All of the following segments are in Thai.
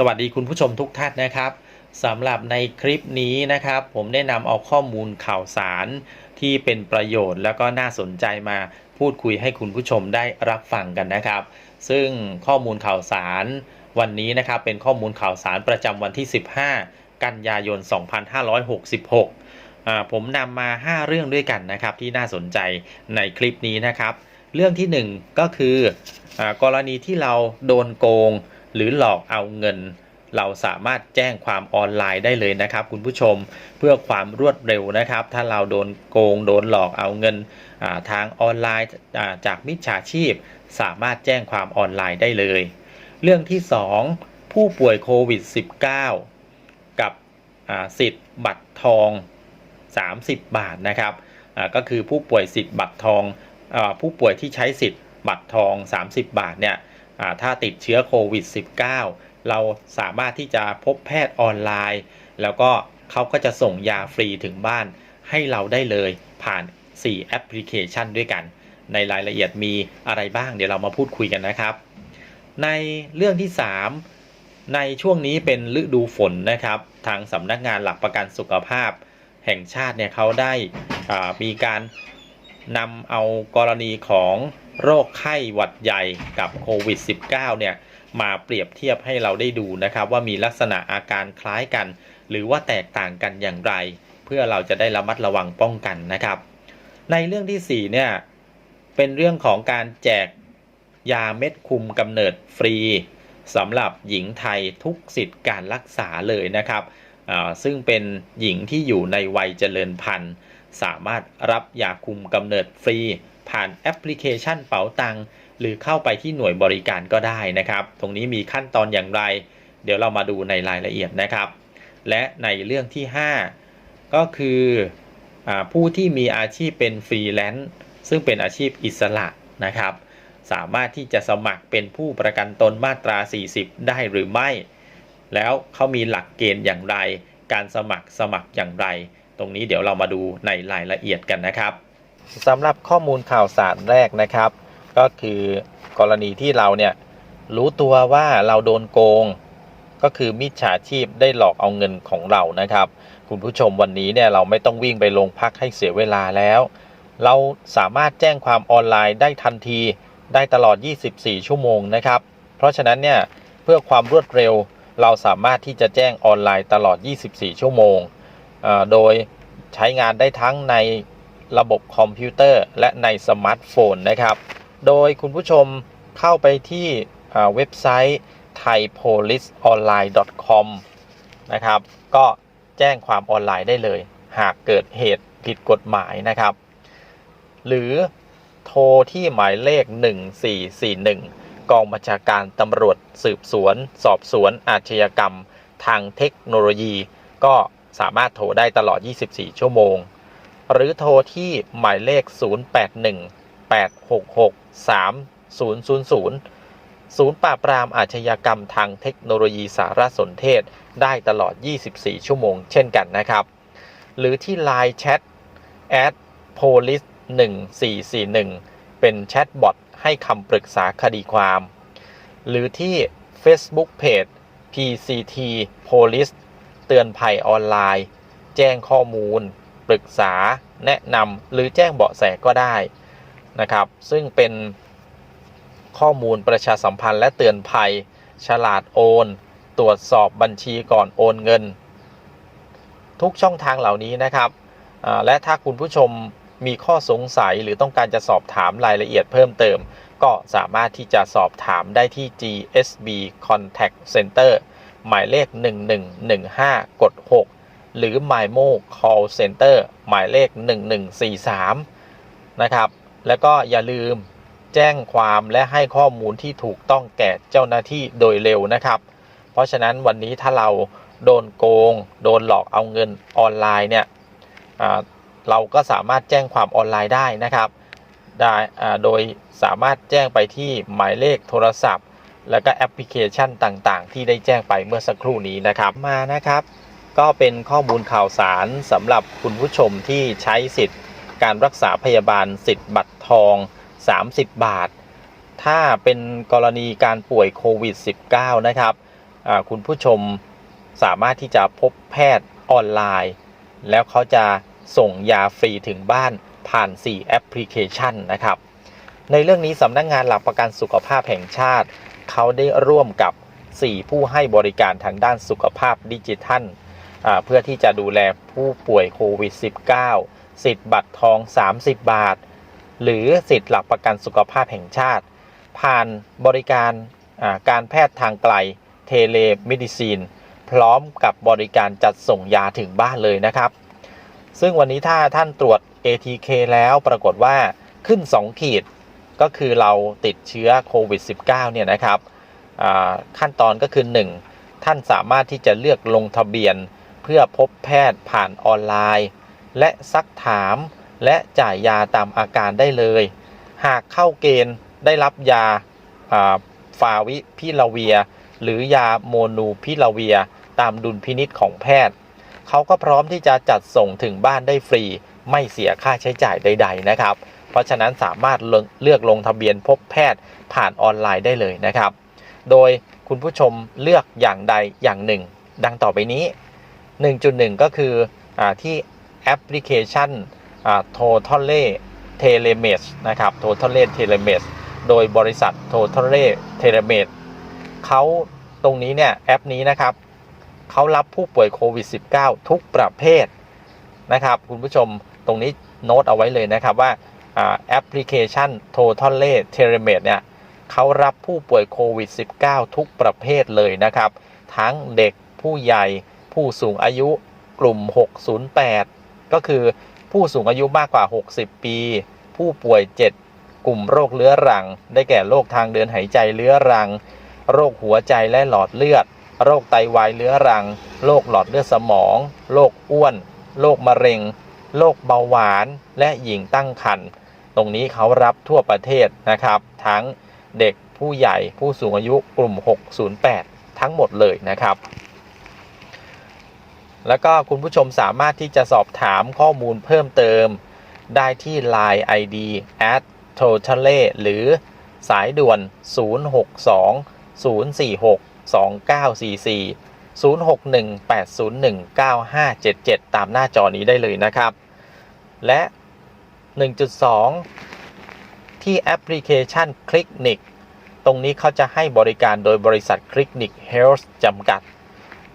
สวัสดีคุณผู้ชมทุกท่านนะครับสำหรับในคลิปนี้นะครับ ผมได้นำเอาข้อมูลข่าวสารที่เป็นประโยชน์แล้วก็น่าสนใจมาพูดคุยให้คุณผู้ชมได้รับฟังกันนะครับ ซึ่งข้อมูลข่าวสารวันนี้นะครับเป็นข้อมูลข่าวสารประจำวันที่ 15 กันยายน 2566 ผมนำมา 5 เรื่องด้วยกันนะครับที่น่าสนใจในคลิปนี้นะครับ เรื่องที่ 1 ก็คืออกรณีที่เราโดนโกง หรือหลอกเอาเงิน เราสามารถแจ้งความออนไลน์ได้เลยนะครับ คุณผู้ชมเพื่อความรวดเร็วนะครับ ถ้าเราโดนโกงโดนหลอกเอาเงินาทางออนไลน์าจากมิจฉาชีพ สามารถแจ้งความออนไลน์ได้เลย เรื่องที่ 2 ผู้ป่วยโควิด -19 กับสิทธิ์บัตรทอง 30 บาทนะครับก็คือผู้ป่วยสิทธิ์บัตรทองอผู้ป่วยที่ใช้สิทธิ์บัตรทอง 30 บาทเนี่ย ถ้าติดเชื้อโควิด -19 เราสามารถที่จะพบแพทย์ออนไลน์ แล้วก็เขาก็จะส่งยาฟรีถึงบ้านให้เราได้เลยผ่าน 4 แอปพลิเคชันด้วยกัน ในรายละเอียดมีอะไรบ้างเดี๋ยวเรามาพูดคุยกันนะครับ ในเรื่องที่ 3 ในช่วงนี้เป็นฤดูฝนนะครับ ทางสำนักงานหลักประกันสุขภาพ แห่งชาติเนี่ยเขาได้มีการนำเอากรณีของ โรคไข้หวัดใหญ่กับโควิด -19 เนี่ยมาเปรียบเทียบให้เราได้ดูนะครับ ว่ามีลักษณะอาการคล้ายกัน หรือว่าแตกต่างกันอย่างไร เพื่อเราจะได้ระมัดระวังป้องกันนะครับ ในเรื่องที่4เนี่ยเป็นเรื่องของการแจกยาเม็ดคุมกำเนิดฟรีสำหรับหญิงไทยทุกสิทธิ์การรักษาเลยนะครับอ่าซึ่งเป็นหญิงที่อยู่ในวัยเจริญพันธุ์ สามารถรับยาคุมกำเนิดฟรี ผ่านแอปพลิเคชันเป๋าตังหรือเข้าไปที่หน่วยบริการก็ได้นะครับ ตรงนี้มีขั้นตอนอย่างไร เดี๋ยวเรามาดูในรายละเอียดนะครับ และในเรื่องที่ 5 ก็คืออผู้ที่มีอาชีพเป็นฟรีแลนซ์ซึ่งเป็นอาชีพอิสระนะครับ สามารถที่จะสมัครเป็นผู้ประกันตนมาตรา 40 ได้หรือไม่ แล้วเขามีหลักเกณฑ์อย่างไร การสมัครสมัครอย่างไร ตรงนี้เดี๋ยวเรามาดูในรายละเอียดกันนะครับ สำหรับข้อมูลข่าวสารแรกนะครับ ก็คือกรณีที่เราเนี่ยรู้ตัวว่าเราโดนโกง ก็คือมิจฉาชีพได้หลอกเอาเงินของเรานะครับ คุณผู้ชมวันนี้เนี่ยเราไม่ต้องวิ่งไปโรงพักให้เสียเวลาแล้ว เราสามารถแจ้งความออนไลน์ได้ทันทีได้ตลอด 24 ชั่วโมงนะครับ เพราะฉะนั้นเนี่ยเพื่อความรวดเร็วเราสามารถที่จะแจ้งออนไลน์ตลอด 24 ชั่วโมง โดยใช้งานได้ทั้งใน ระบบคอมพิวเตอร์ และในสมาร์ทโฟนนะครับ โดยคุณผู้ชมเข้าไปที่เว็บไซต์ thaipoliceonline.com นะครับ ก็แจ้งความออนไลน์ได้เลย หากเกิดเหตุผิดกฎหมายนะครับ หรือโทรที่หมายเลข 1441 กองบัญชาการตำรวจสืบสวน สอบสวนอาชญากรรม ทางเทคโนโลยี ก็สามารถโทรได้ตลอด 24 ชั่วโมง หรือโทรที่หมายเลข 081-866-3000 ศูนย์ปราบปรามอาชญากรรมทางเทคโนโลยีสารสนเทศได้ตลอด 24 ชั่วโมงเช่นกันนะครับ หรือที่ Line Chat at police 1441 เป็นแชทบอทให้คำปรึกษาคดีความ หรือที่ Facebook Page PCT Police เตือนภัยออนไลน์ แจ้งข้อมูล ปรึกษาแนะนำหรือแจ้งเบาะแสก็ได้นะครับ ซึ่งเป็นข้อมูลประชาสัมพันธ์และเตือนภัย ฉลาดโอน ตรวจสอบบัญชีก่อนโอนเงิน ทุกช่องทางเหล่านี้นะครับและถ้าคุณผู้ชมมีข้อสงสัยหรือต้องการจะสอบถามรายละเอียดเพิ่มเติม ก็สามารถที่จะสอบถามได้ที่ GSB Contact Center หมายเลข 1115 กด 6 หรือ MyMo Call Center หมายเลข 1143 นะครับ แล้วก็อย่าลืมแจ้งความและให้ข้อมูลที่ถูกต้องแก่เจ้าหน้าที่โดยเร็วนะครับ เพราะฉะนั้นวันนี้ถ้าเราโดนโกง โดนหลอกเอาเงินออนไลน์เนี่ยเราก็สามารถแจ้งความออนไลน์ได้นะครับได้โดยสามารถแจ้งไปที่หมายเลขโทรศัพท์ แล้วก็แอปพลิเคชันต่างๆ ที่ได้แจ้งไปเมื่อสักครู่นี้นะครับมานะครับ ก็เป็นข้อมูลข่าวสารสำหรับคุณผู้ชมที่ใช้สิทธิ์ การรักษาพยาบาลสิทธิ์บัตรทอง 30 บาท ถ้าเป็นกรณีการป่วยโควิด -19 นะครับคุณผู้ชมสามารถที่จะพบแพทย์ออนไลน์ แล้วเขาจะส่งยาฟรีถึงบ้านผ่าน 4 แอปพลิเคชันนะครับ ในเรื่องนี้สำนักงงานหลักประกันสุขภาพแห่งชาติ เขาได้ร่วมกับ 4 ผู้ให้บริการทางด้านสุขภาพดิจิทัล เพื่อที่จะดูแลผู้ป่วยโควิด -19 สิทธิ์บัตรทอง 30 บาท หรือสิทธิ์หลักประกันสุขภาพแห่งชาติ ผ่านบริการการแพทย์ทางไกลเทเลมิดิซีน พร้อมกับบริการจัดส่งยาถึงบ้านเลยนะครับ ซึ่งวันนี้ถ้าท่านตรวจ ATK แล้วปรากฏว่าขึ้น 2 ขีดก็คือเราติดเชื้อโควิด -19 เนี่ยนะครับขั้นตอนก็คือ 1 ท่านสามารถที่จะเลือกลงทะเบียน พื่อพบแพทย์ผ่านออนไลน์ และซักถามและจ่ายยาตามอาการได้เลย หากเข้าเกณฑ์ได้รับยาฟาวิพิลาเวีย หรือยาโมนูพิลาเวีย ตามดุลพินิษของแพทย์ เขาก็พร้อมที่จะจัดส่งถึงบ้านได้ฟรี ไม่เสียค่าใช้จ่ายใด ๆ นะครับ เพราะฉะนั้นสามารถเลือกลงทะเบียนพบแพทย์ผ่านออนไลน์ได้เลยนะครับ โดยคุณผู้ชมเลือกอย่างใดอย่างหนึ่ง ดังต่อไปนี้ 1.1 ก็คืออที่แอปพลิเคชัน Totally Telemed นะครับ Totally Telemed โดยบริษัท Totally Telemed เขาตรงนี้เนี่ยแอปนี้นะครับเขารับผู้ป่วยโควิด -19 ทุกประเภทนะครับคุณผู้ชมตรงนี้โน้ตเอาไว้เลยนะครับว่าแอปพลิเคชัน Totally Telemed เนี่ยเขารับผู้ป่วยโควิด -19 ทุกประเภทเลยนะครับ ทั้งเด็กผู้ใหญ่ ผู้สูงอายุกลุ่ม 608 ก็คือผู้สูงอายุมากกว่า 60 ปี ผู้ป่วย 7 กลุ่มโรคเรื้อรัง ได้แก่โรคทางเดินหายใจเรื้อรัง โรคหัวใจและหลอดเลือด โรคไตวายเรื้อรัง โรคหลอดเลือดสมอง โรคอ้วน โรคมะเร็ง โรคเบาหวาน และหญิงตั้งครรภ์ ตรงนี้เขารับทั่วประเทศนะครับ ทั้งเด็กผู้ใหญ่ผู้สูงอายุกลุ่ม 608 ทั้งหมดเลยนะครับ แล้วก็คุณผู้ชมสามารถที่จะสอบถามข้อมูลเพิ่มเติม ได้ที่ Line ID at totally หรือสายด่วน 062 046 2944 061 801 9577 ตามหน้าจอนี้ได้เลยนะครับ และ 1.2 ที่แอปพลิเคชัน c l i c n i c ตรงนี้เขาจะให้บริการโดยบริษัท c l i c n i c Health จำกัด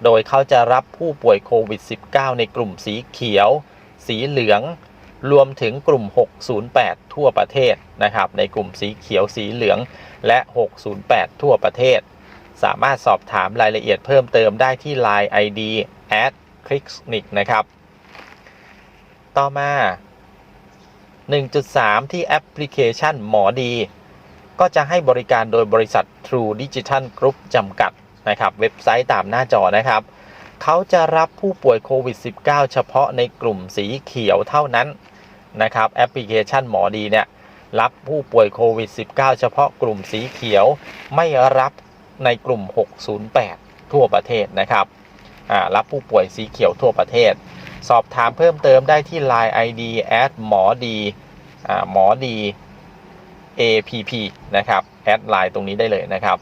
โดยเขาจะรับผู้ป่วยโควิด -19 ในกลุ่มสีเขียว สีเหลือง รวมถึงกลุ่ม 608 ทั่วประเทศนะครับ ในกลุ่มสีเขียวสีเหลืองและ 608 ทั่วประเทศ สามารถสอบถามรายละเอียดเพิ่มเติมได้ที่ Line ID at clicknic นะครับ ต่อมา 1.3 ที่แอปพลิเคชันหมอดี ก็จะให้บริการโดยบริษัท True Digital Group จำกัด นะครับเว็บไซต์ตามหน้าจอนะครับเขาจะรับผู้ป่วยโควิด -19 เฉพาะในกลุ่มสีเขียวเท่านั้นนะครับแอปพลิเคชันหมอดีเนี่ยรับผู้ป่วยโควิด -19 เฉพาะกลุ่มสีเขียวไม่รับในกลุ่ม 608 ทั่วประเทศนะครับรับผู้ป่วยสีเขียวทั่วประเทศ สอบถามเพิ่มเติมได้ที่ Line ID แอดหมอดีหมอดี APP นะครับ แอดไลน์ตรงนี้ได้เลยนะครับ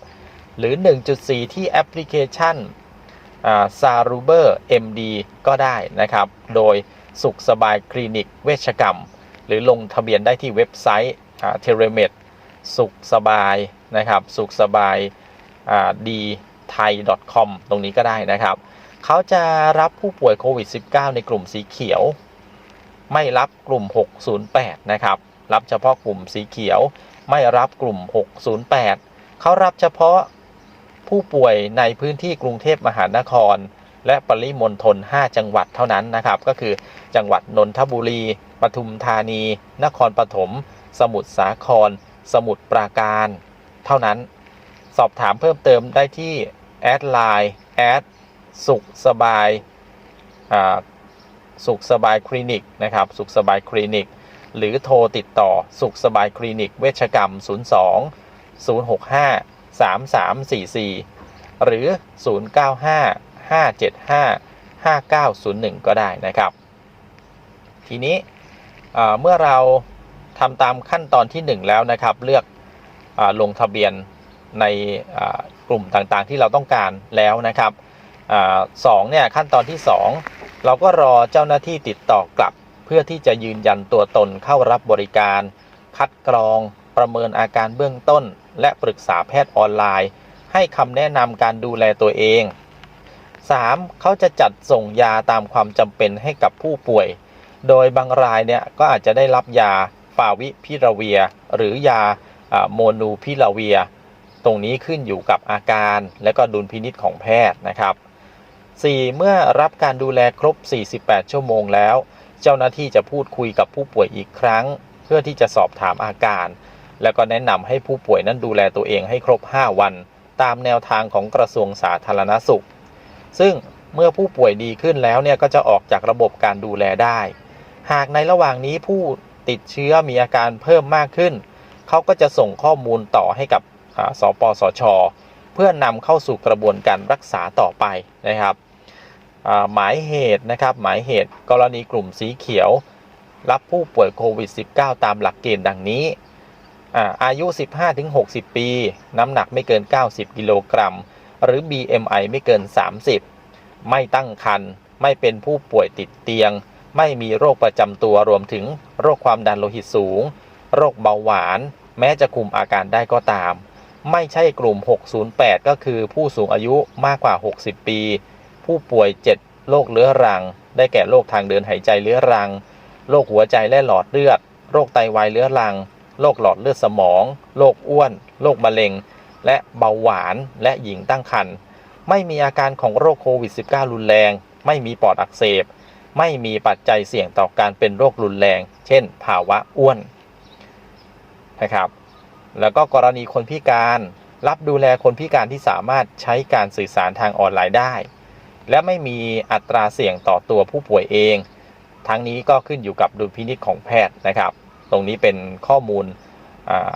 หรือ 1.4 ที่แอปพลิเคชันซารูเบอร์ MD ก็ได้นะครับ โดยสุขสบายคลินิกเวชกรรม หรือลงทะเบียนได้ที่เว็บไซต์เทเลเมดสุขสบายนะครับสุขสบายดีไทย .com ตรงนี้ก็ได้นะครับ เขาจะรับผู้ป่วยโควิด -19 ในกลุ่มสีเขียว ไม่รับกลุ่ม 608 นะครับ รับเฉพาะกลุ่มสีเขียว ไม่รับกลุ่ม 608 เขารับเฉพาะ ผู้ป่วยในพื้นที่กรุงเทพมหานคร และปริมณฑล5 จังหวัดเท่านั้นนะครับ ก็คือจังหวัดนนทบุรีปทุมธานี นครปฐมสมุทรสาคร สมุทรปราการ เท่านั้น สอบถามเพิ่มเติมได้ที่แอดไลน์แอดสุขสบายสุขสบายคลินิกนะครับสุขสบายคลินิก หรือโทรติดต่อสุขสบายคลินิก เวชกรรม 02 065 3344 หรือ 095 575 5901 ก็ได้นะครับ ทีนี้เมื่อเราทำตามขั้นตอนที่ 1 แล้วนะครับ เลือกอลงทะเบียนในกลุ่มต่างๆที่เราต้องการแล้วนะครับอสองเนี่ยขั้นตอนที่ 2 เราก็รอเจ้าหน้าที่ติดต่อกลับ เพื่อที่จะยืนยันตัวตนเข้ารับบริการ คัดกรองประเมินอาการเบื้องต้น และปรึกษาแพทย์ออนไลน์ ให้คำแนะนำการดูแลตัวเอง 3. เขาจะจัดส่งยาตามความจำเป็นให้กับผู้ป่วย โดยบางรายเนี่ยก็อาจจะได้รับยาฟาวิพิราเวีย หรือยาโมนูพิลาเวีย ตรงนี้ขึ้นอยู่กับอาการและก็ดุลพินิษของแพทย์นะครับ 4. เมื่อรับการดูแลครบ 48 ชั่วโมงแล้ว เจ้าหน้าที่จะพูดคุยกับผู้ป่วยอีกครั้ง เพื่อที่จะสอบถามอาการ แล้วก็แนะนำให้ผู้ป่วยนั้นดูแลตัวเองให้ครบ 5 วัน ตามแนวทางของกระทรวงสาธารณสุข ซึ่งเมื่อผู้ป่วยดีขึ้นแล้วเนี่ยก็จะออกจากระบบการดูแลได้ หากในระหว่างนี้ผู้ติดเชื้อมีอาการเพิ่มมากขึ้น เขาก็จะส่งข้อมูลต่อให้กับสปสช เพื่อนำเข้าสู่กระบวนการรักษาต่อไปนะครับหมายเหตุนะครับหมายเหตุกรณีกลุ่มสีเขียว รับผู้ป่วยโควิด -19 ตามหลักเกณฑ์ดังนี้ อาอายุ 15-60 ปี น้ำหนักไม่เกิน 90 กิโลกรัม หรือ BMI ไม่เกิน 30 ไม่ตั้งครรภ์ไม่เป็นผู้ป่วยติดเตียง ไม่มีโรคประจำตัวรวมถึงโรคความดันโลหิตสูง โรคเบาหวาน แม้จะคุมอาการได้ก็ตาม ไม่ใช่กลุ่ม 608 ก็คือผู้สูงอายุมากกว่า 60 ปี ผู้ป่วย 7 โรคเรื้อรัง ได้แก่โรคทางเดินหายใจเรื้อรัง โรคหัวใจและหลอดเลือด โรคไตวายเรื้อรัง โรคหลอดเลือดสมอง โรคอ้วน โรคมะเร็ง และเบาหวานและหญิงตั้งครรภ์ ไม่มีอาการของโรคโควิด -19 รุนแรง ไม่มีปอดอักเสบ ไม่มีปัจจัยเสี่ยงต่อการเป็นโรครุนแรง เช่น ภาวะอ้วนนะครับ แล้วก็กรณีคนพิการรับดูแลคนพิการที่สามารถใช้การสื่อสารทางออนไลน์ได้ และไม่มีอัตราเสี่ยงต่อตัวผู้ป่วยเอง ทั้งนี้ก็ขึ้นอยู่กับดุลพินิจของแพทย์นะครับ ตรงนี้เป็นข้อมูล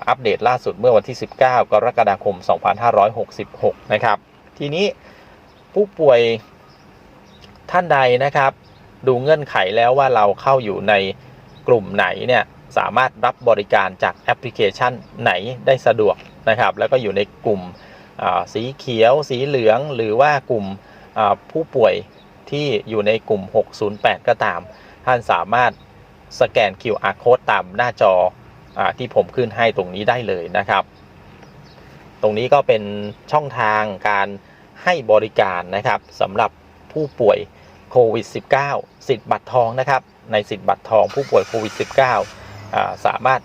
อัปเดตล่าสุดเมื่อวันที่ 19 กรกฎาคม 2566 นะครับ ทีนี้ผู้ป่วยท่านใดนะครับ ดูเงื่อนไขแล้วว่าเราเข้าอยู่ในกลุ่มไหนเนี่ยสามารถรับบริการจากแอปพลิเคชันไหนได้สะดวกนะครับ แล้วก็อยู่ในกลุ่มสีเขียว สีเหลือง หรือว่ากลุ่มผู้ป่วยที่อยู่ในกลุ่ม 608 ก็ตาม ท่านสามารถ สแกน QR code ตามหน้าจออที่ผมขึ้นให้ตรงนี้ได้เลยนะครับ ตรงนี้ก็เป็นช่องทางการให้บริการนะครับสำหรับผู้ป่วยโควิด -19 สิทธิ์บัตรทองนะครับ ในสิทธิ์บัตรทองผู้ป่วยโควิด -19 อ่าสามารถ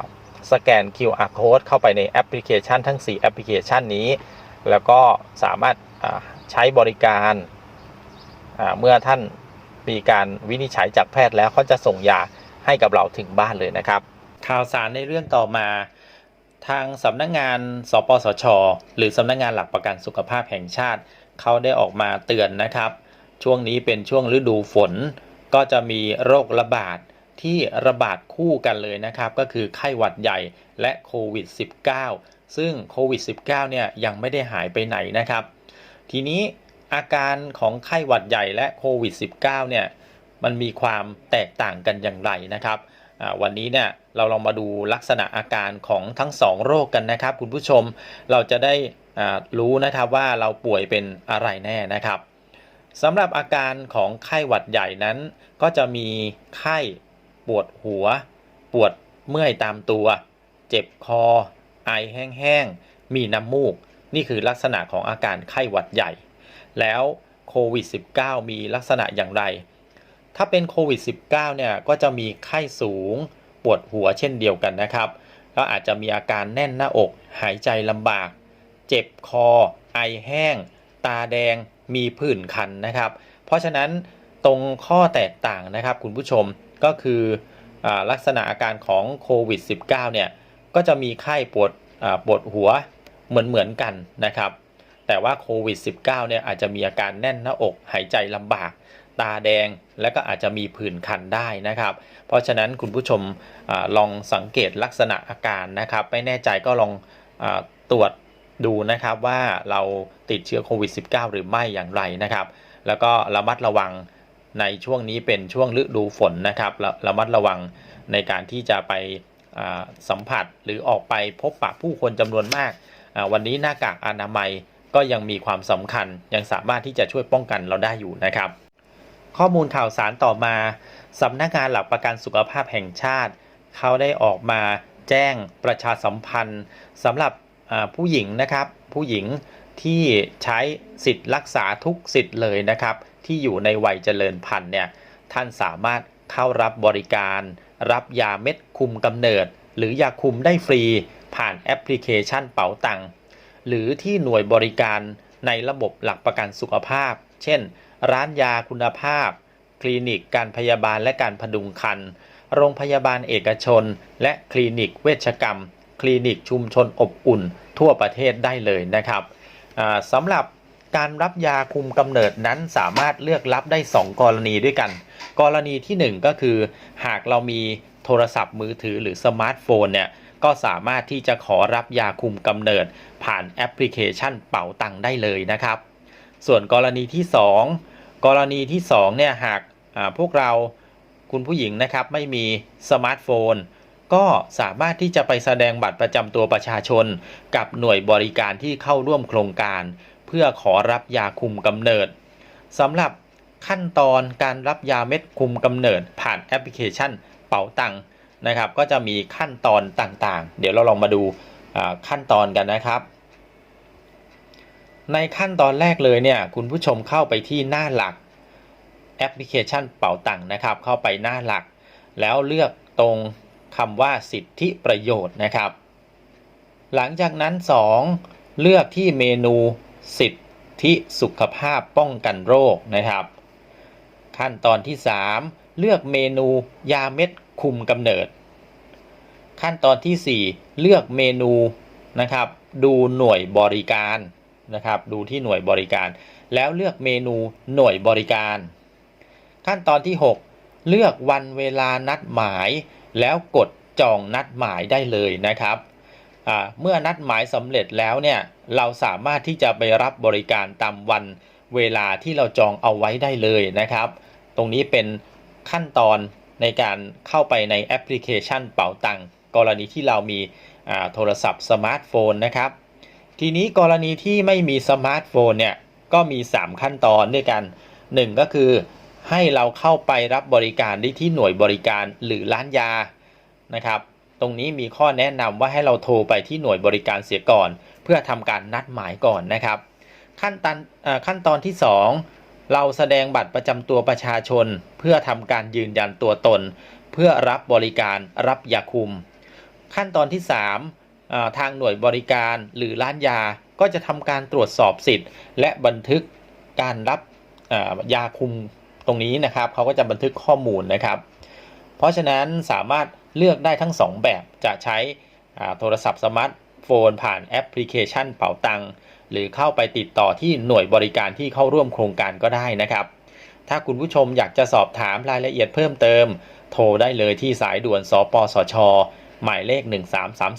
าสแกน QR code เข้าไปในแอปพลิเคชันทั้ง 4 แอปพลิเคชันนี้ แล้วก็สามารถาใช้บริการาเมื่อท่าน มีการวินิจฉัยจากแพทย์แล้วเขาจะส่งยาให้กับเราถึงบ้านเลยนะครับ ข่าวสารในเรื่องต่อมาทางสำนักงงาน สปสช หรือสำนักงงานหลักประกันสุขภาพแห่งชาติ เขาได้ออกมาเตือนนะครับ ช่วงนี้เป็นช่วงฤดูฝน ก็จะมีโรคระบาดที่ระบาดคู่กันเลยนะครับ ก็คือไข้หวัดใหญ่และโควิด -19 ซึ่งโควิด -19 เนี่ยยังไม่ได้หายไปไหนนะครับ ทีนี้ อาการของไข้หวัดใหญ่และโควิด -19 เนี่ยมันมีความแตกต่างกันอย่างไรนะครับวันนี้เนี่ยเราลองมาดูลักษณะอาการของทั้งสองโรคกันนะครับคุณผู้ชมเราจะได้รู้นะครับว่าเราป่วยเป็นอะไรแน่นะครับสำหรับอาการของไข้หวัดใหญ่นั้น ก็จะมีไข้ปวดหัว ปวดเมื่อยตามตัว เจ็บคอ ไอแห้งๆมีน้ำมูก นี่คือลักษณะของอาการไข้หวัดใหญ่ แล้วโควิด -19 มีลักษณะอย่างไร ถ้าเป็นโควิด -19 เนี่ยก็จะมีไข้สูงปวดหัวเช่นเดียวกันนะครับ ก็อาจจะมีอาการแน่นหน้าอก หายใจลำบาก เจ็บคอ ไอแห้ง ตาแดง มีผื่นคันนะครับ เพราะฉะนั้นตรงข้อแตกต่างนะครับคุณผู้ชมก็คืออลักษณะอาการของโควิด -19 เนี่ยก็จะมีไข้ปวดปวดหัวเหมือนเหมือนกันนะครับ แต่ว่าโควิด -19 เนี่ยอาจจะมีอาการแน่นหน้าอกหายใจลำบาก ตาแดงและก็อาจจะมีผื่นคันได้นะครับ เพราะฉะนั้นคุณผู้ชมอลองสังเกตลักษณะอาการนะครับ ไม่แน่ใจก็ลองอตรวจดูนะครับว่าเราติดเชื้อโควิด -19 หรือไม่อย่างไรนะครับ แล้วก็ระมัดระวังในช่วงนี้เป็นช่วงฤดูฝนนะครับระระมัดระวังในการที่จะไปสัมผัสหรือออกไปพบปะผู้คนจำนวนมาก วันนี้หน้ากากอนามัย ก็ยังมีความสำคัญยังสามารถที่จะช่วยป้องกันเราได้อยู่นะครับ ข้อมูลข่าวสารต่อมาสำนักงานหลักประกันสุขภาพแห่งชาติ เขาได้ออกมาแจ้งประชาสัมพันธ์สำหรับผู้หญิงนะครับ ผู้หญิงที่ใช้สิทธิ์รักษาทุกสิทธิ์เลยนะครับ ที่อยู่ในวัยเจริญพันธุ์เนี่ยท่านสามารถเข้ารับบริการ รับยาเม็ดคุมกำเนิด หรือยาคุมได้ฟรีผ่านแอปพลิเคชันเป๋าตัง หรือที่หน่วยบริการในระบบหลักประกันสุขภาพ เช่น ร้านยาคุณภาพ คลินิกการพยาบาลและการพดุงครรภ์โรงพยาบาลเอกชน และคลินิกเวชกรรม คลินิกชุมชนอบอุ่น ทั่วประเทศได้เลยนะครับสำหรับการรับยาคุมกำเนิดนั้นสามารถเลือกรับได้ 2 กรณีด้วยกัน กรณีทีหนึ่1 ก็คือ หากเรามีโทรศัพท์มือถือหรือสมาร์ทโฟนเนี่ย ก็สามารถที่จะขอรับยาคุมกำเนิดผ่านแอปพลิเคชันเป๋าตังได้เลยนะครับ ส่วนกรณีที่ 2 กรณีที่2เนี่ยหากพวกเราคุณผู้หญิงนะครับไม่มีสมาร์ทโฟน ก็สามารถที่จะไปแสดงบัตรประจำตัวประชาชน กับหน่วยบริการที่เข้าร่วมโครงการ เพื่อขอรับยาคุมกำเนิดสำหรับขั้นตอนการรับยาเม็ดคุมกำเนิดผ่านแอปพลิเคชันเป๋าตังค์ นะครับ ก็จะมีขั้นตอนต่างๆ เดี๋ยวเราลองมาดูขั้นตอนกันนะครับ ในขั้นตอนแรกเลยเนี่ยคุณผู้ชมเข้าไปที่หน้าหลักแอปพลิเคชันเป๋าตังค์นะครับ เข้าไปหน้าหลัก แล้วเลือกตรงคำว่าสิทธิประโยชน์นะครับ หลังจากนั้น 2 เลือกที่เมนูสิทธิสุขภาพป้องกันโรคนะครับ ขั้นตอนที่ 3 เลือกเมนูยาเม็ด คุมกำเนิด ขั้นตอนทีสี่ 4 เลือกเมนูนะครับ ดูหน่วยบริการนะครับ ดูที่หน่วยบริการ แล้วเลือกเมนูหน่วยบริการ ขั้นตอนที่ 6 เลือกวันเวลานัดหมาย แล้วกดจองนัดหมายได้เลยนะครับเมื่อนัดหมายสำเร็จแล้วเนี่ยเราสามารถที่จะไปรับบริการตามวันเวลาที่เราจองเอาไว้ได้เลยนะครับ ตรงนี้เป็นขั้นตอน ในการเข้าไปในแอปพลิเคชันเป๋าตังกรณีที่เรามีโทรศัพท์สมาร์ทโฟนนะครับ ทีนี้กรณีที่ไม่มีสมาร์ทโฟนเนี่ยก็มี 3 ขั้นตอนด้วยกัน 1 ก็คือให้เราเข้าไปรับบริการได้ที่หน่วยบริการหรือร้านยานะครับ ตรงนี้มีข้อแนะนำว่าให้เราโทรไปที่หน่วยบริการเสียก่อน เพื่อทำการนัดหมายก่อนนะครับ ขั้นตอนขั้นตอนที่ 2 เราแสดงบัตรประจำตัวประชาชน เพื่อทำการยืนยันตัวตน เพื่อรับบริการรับยาคุม ขั้นตอนที่ 3 ทางหน่วยบริการหรือร้านยาก็จะทำการตรวจสอบสิทธิ์ และบันทึกการรับยาคุมตรงนี้นะครับเขาก็จะบันทึกข้อมูลนะครับ เพราะฉะนั้นสามารถเลือกได้ทั้ง 2 แบบจะใช้โทรศัพท์สมาร์ทโฟนผ่านแอปพลิเคชันเป๋าตังค์ หรือเข้าไปติดต่อที่หน่วยบริการที่เข้าร่วมโครงการก็ได้นะครับ ถ้าคุณผู้ชมอยากจะสอบถามรายละเอียดเพิ่มเติม โทรได้เลยที่สายด่วนสปสช หมายเลข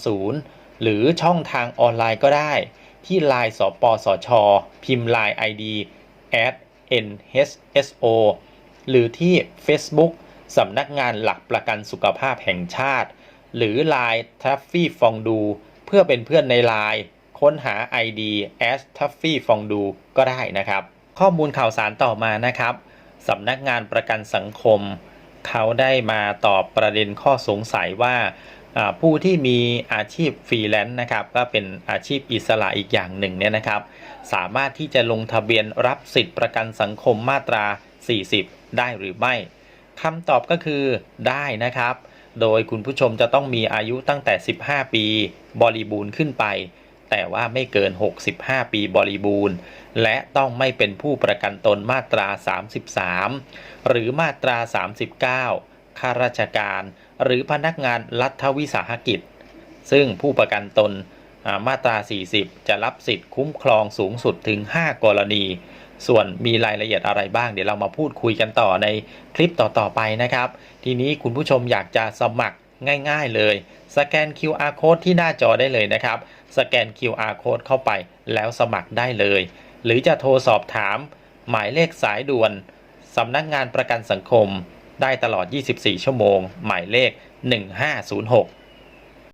1330 หรือช่องทางออนไลน์ก็ได้ ที่ Line สปสช พิมพ์ Line ID @nhso หรือที่ Facebook สำนักงานหลักประกันสุขภาพแห่งชาติ หรือ Line t a f f y f o n d u เพื่อเป็นเพื่อนใน Line ค้นหา ID as t a f f y f o n d u ก็ได้นะครับ ข้อมูลข่าวสารต่อมานะครับสำนักงานประกันสังคม เขาได้มาตอบประเด็นข้อสงสัยว่าอ่าผู้ที่มีอาชีพฟรีแลนซ์นะครับ ก็เป็นอาชีพอิสระอีกอย่างหนึ่งเนี่ยนะครับ สามารถที่จะลงทะเบียนรับสิทธิประกันสังคมมาตรา 40 ได้หรือไม่คำตอบก็คือได้นะครับ โดยคุณผู้ชมจะต้องมีอายุตั้งแต่ 15 ปี บริบูรณ์ขึ้นไป แต่ว่าไม่เกิน 65 ปีบริบูรณ์ และต้องไม่เป็นผู้ประกันตนมาตรา 33 หรือมาตรา 39 ข้าราชการ หรือพนักงานรัฐวิสาหกิจ ซึ่งผู้ประกันตนมาตรา 40 จะรับสิทธิ์คุ้มครองสูงสุดถึง 5 กรณี ส่วนมีรายละเอียดอะไรบ้าง เดี๋ยวเรามาพูดคุยกันต่อในคลิปต่อ ๆ ไปนะครับ ทีนี้คุณผู้ชมอยากจะสมัครง่าย ๆ เลย สแกน QR code ที่หน้าจอได้เลยนะครับ สแกน QR code เข้าไปแล้วสมัครได้เลย หรือจะโทรสอบถาม หมายเลขสายด่วนสำนักงานประกันสังคม ได้ตลอด 24 ชั่วโมง หมายเลข 1506